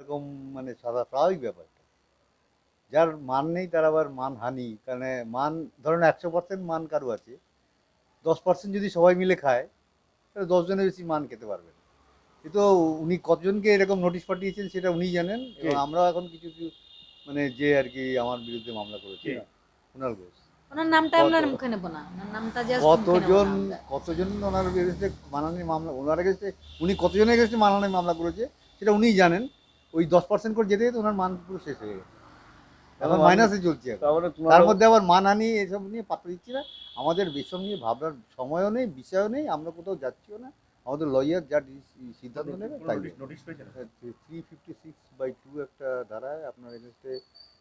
এরকম মানে সাদা স্বাভাবিক ব্যাপার যার মান নেই তার আবার মান হানি। কারণ মান ধরেন একশো পার্সেন্ট মান কারও আছে দশ পার্সেন্ট যদি সবাই মিলে খায় তাহলে দশজনের বেশি মান খেতে পারবে না। কিন্তু উনি কতজনকে এরকম নোটিশ পাঠিয়েছেন সেটা উনি জানেন। এবং কে? আমরা এখন কিছু কিছু মানে যে আর কি আমার বিরুদ্ধে মামলা করেছে? কুণাল ঘোষ। ওনার নামটা আমরা কত- মুখে নেব না। ওনার নামটা জাস্ট কতজন কতজন ওনার বিরুদ্ধে মানহানি মামলা ওনার এগেস্টে উনি কতজনের এগেস্টে মানহানি মামলা করেছে সেটা উনিই জানেন। ওই দশ পার্সেন্ট করে যেতে যেতে ওনার মান পুরো শেষ হয়ে গেছে। এখন। মাইনাসে চলছে তার মধ্যে আবার মানহানি এসব নিয়ে পাত্তা দিচ্ছি না। আমাদের বিষয় নিয়ে ভাবনার সময়ও নেই বিষয়ও নেই আমরা কোথাও যাচ্ছিও না। আমাদের লয়ার যা সিদ্ধান্ত নেবে তাই three fifty six by two একটা ধারায় আপনার এগেস্টে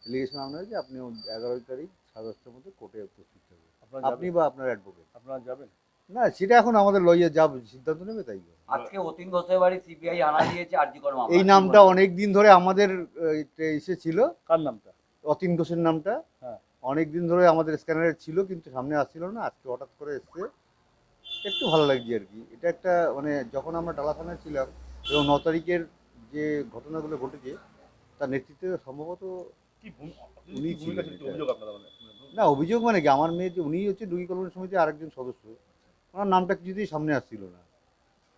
এলিগেশন আনা হয়েছে। আপনি এগারোই তারিখ সাড়ে দশটার মধ্যে কোর্টে উপস্থিত থাকবেন। আপনি বা আপনার অ্যাডভোকেট আপনারা যাবেন? না সেটা এখন আমাদের লইয়া যা সিদ্ধান্ত নেবে তাই। আজকে অতীন ঘোষের বাড়ি সিবিআই আনা দিয়েছে আরজি কর এই নামটা অনেক দিন ধরে আমাদের এসে ছিল কার নামটা? অতীন ঘোষের নামটা। হ্যাঁ। অনেক দিন ধরে আমাদের স্ক্যানারে ছিল কিন্তু সামনে আসছিল না। আজকে হঠাৎ করে এসছে। একটু ভালো লাগছে আর কি। এটা একটা মানে যখন আমরা ডালা থানায় ছিলাম এবং ন তারিখের যে ঘটনাগুলো ঘটেছে তার নেতৃত্বে সম্ভবত কি উনি কি ভূমিকা ছিলেন ছিল? এটা। অভিযোগ আপনারা মানে? না অভিযোগ মানে কি আমার মেয়ে যে উনি হচ্ছে দুই কল্যাণ সমিতির আরেকজন সদস্য। ওনার নামটা কিছুতেই সামনে আসছিল না।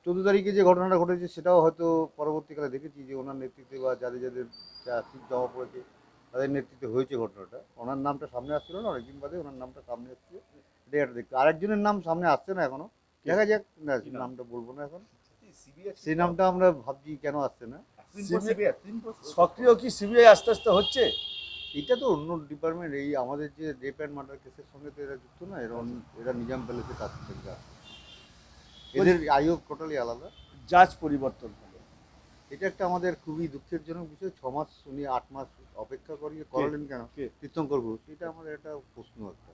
চোদ্দ তারিখে যে ঘটনাটা ঘটেছে সেটাও হয়তো পরবর্তীকালে দেখেছি যে ওনার নেতৃত্বে বা যাদের যাদের যা সিট জমা পড়েছে তাদের নেতৃত্বে হয়েছে ঘটনাটা। ওনার নামটা সামনে আসছিল না অনেকদিন বাদে ওনার নামটা সামনে আসছে। এটাই একটা দেখতে। আরেকজনের নাম সামনে আসছে না এখনও দেখা যাক না নামটা বলব না এখন। সিবিআই সেই নামটা আমরা ভাবছি কেন আসছে না। সক্রিয় কি সিবিআই আস্তে আস্তে হচ্ছে? এটা তো অন্য ডিপার্টমেন্ট এই আমাদের যে রেপ অ্যান্ড মার্ডার কেসের সঙ্গে তো এরা যুক্ত না এরা অন্য- এরা নিজাম প্যালেসে কাজ থেকে আসে। এদের আয়োগ টোটালি আলাদা। জাজ পরিবর্তন হলো এটা একটা আমাদের খুবই দুঃখের জন্য বিষয় ছ মাস উনি আট মাস অপেক্ষা করিয়ে করলেন কেন? কে? তীর্থঙ্কর ঘোষ। এটা আমাদের একটা প্রশ্ন একটা।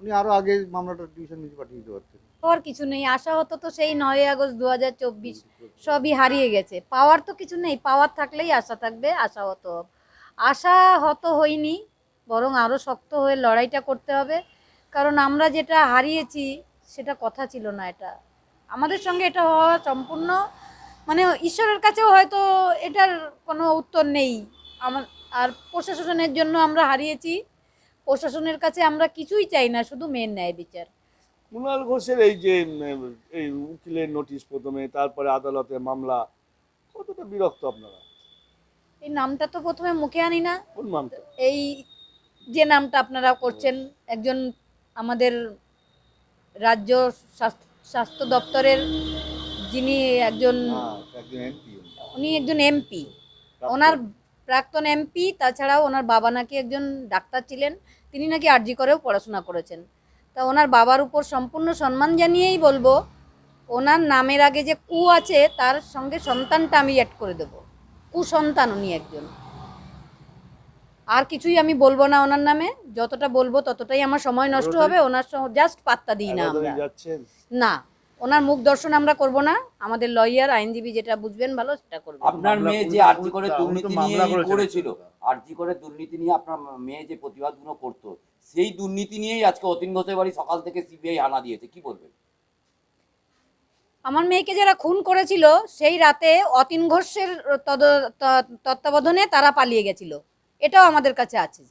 উনি আরও আগে মামলাটা টিউশন নিচে পাঠিয়ে দিতে পারতেন। পাওয়ার কিছু নেই। আশা হতো তো সেই নয় আগস্ট দু হাজার চব্বিশ সবই হারিয়ে গেছে। পাওয়ার তো কিছু নেই। পাওয়ার থাকলেই আশা থাকবে আশা হতো আশা হত হয়নি, বরং আরও শক্ত হয়ে লড়াইটা করতে হবে। কারণ আমরা যেটা হারিয়েছি, সেটা কথা ছিল না এটা। আমাদের সঙ্গে এটা হওয়া সম্পূর্ণ মানে ঈশ্বরের কাছেও হয়তো এটার কোনো উত্তর নেই। আমার আর প্রশাসনের জন্য আমরা হারিয়েছি। প্রশাসনের কাছে আমরা কিছুই চাই না, শুধু মেন ন্যায় বিচার। কুণাল ঘোষের এই যে এই উকিলের নোটিশ প্রথমে, তারপরে আদালতে মামলা, কতটা বিরক্ত আপনারা? এই নামটা তো প্রথমে মুখে আনি না। কোন এই যে নামটা আপনারা করছেন একজন আমাদের রাজ্য স্বাস্থ্য দপ্তরের যিনি একজন উনি একজন এমপি। ওনার প্রাক্তন এমপি তাছাড়াও ওনার বাবা নাকি একজন ডাক্তার ছিলেন তিনি নাকি আরজি করেও পড়াশোনা করেছেন। তা ওনার বাবার উপর সম্পূর্ণ সম্মান জানিয়েই বলব ওনার নামের আগে যে কু আছে তার সঙ্গে সন্তানটা আমি অ্যাড করে দেবো। কুসন্তান উনি একজন। আর কিছুই আমি বলব না ওনার নামে যতটা বলব ততটাই আমার সময় নষ্ট হবে ওনার জাস্ট পাত্তা দিই না আমরা। না ওনার মুখ দর্শন আমরা করব না আমাদের লয়ার আইনজীবী যেটা বুঝবেন ভালো সেটা করব আপনার মেয়ে যে আরজি করে দুর্নীতি নিয়ে করেছিল আরজি করে দুর্নীতি নিয়ে আপনার মেয়ে যে প্রতিবাদগুলো করতো সেই দুর্নীতি নিয়েই আজকে অতীন ঘোষের বাড়ি সকাল থেকে সিবিআই আনা দিয়েছে কি বলবেন? আমার মেয়েকে যারা খুন করেছিল সেই রাতে অতীন ঘোষের তত্ত্বাবধানে তারা পালিয়ে গেছিল। এটাও আমাদের কাছে আছে।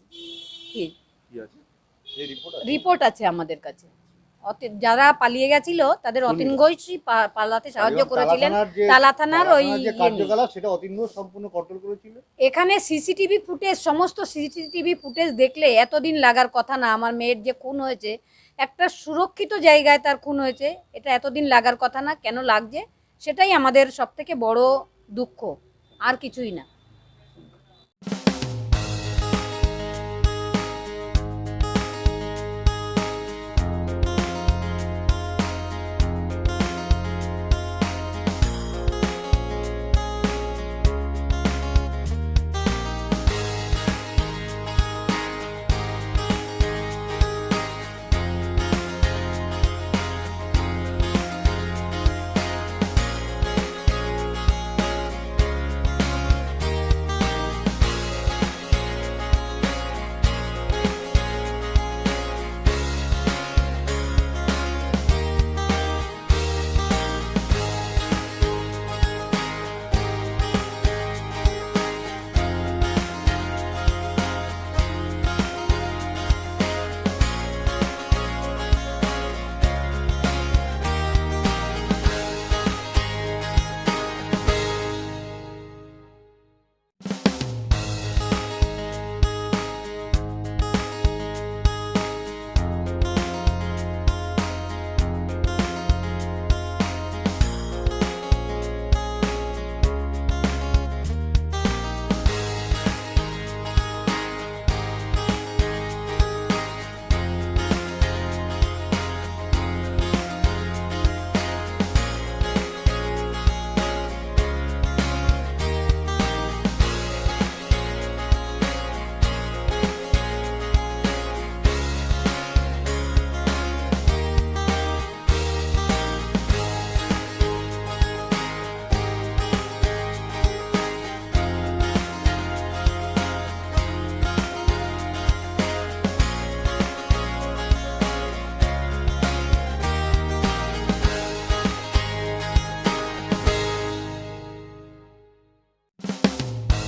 রিপোর্ট রিপোর্ট আছে আমাদের কাছে। যারা পালিয়ে গেছিল তাদের অতীন ঘোষই পালাতে সাহায্য করেছিলেন। তালা থানার ওই ইয়ে এখানে সিসিটিভি ফুটেজ সমস্ত সিসিটিভি ফুটেজ দেখলে এতদিন লাগার কথা না। আমার মেয়ের যে খুন হয়েছে একটা সুরক্ষিত জায়গায় তার খুন হয়েছে এটা এতদিন লাগার কথা না। কেন লাগছে? সেটাই আমাদের সব থেকে বড় দুঃখ। আর কিছুই না।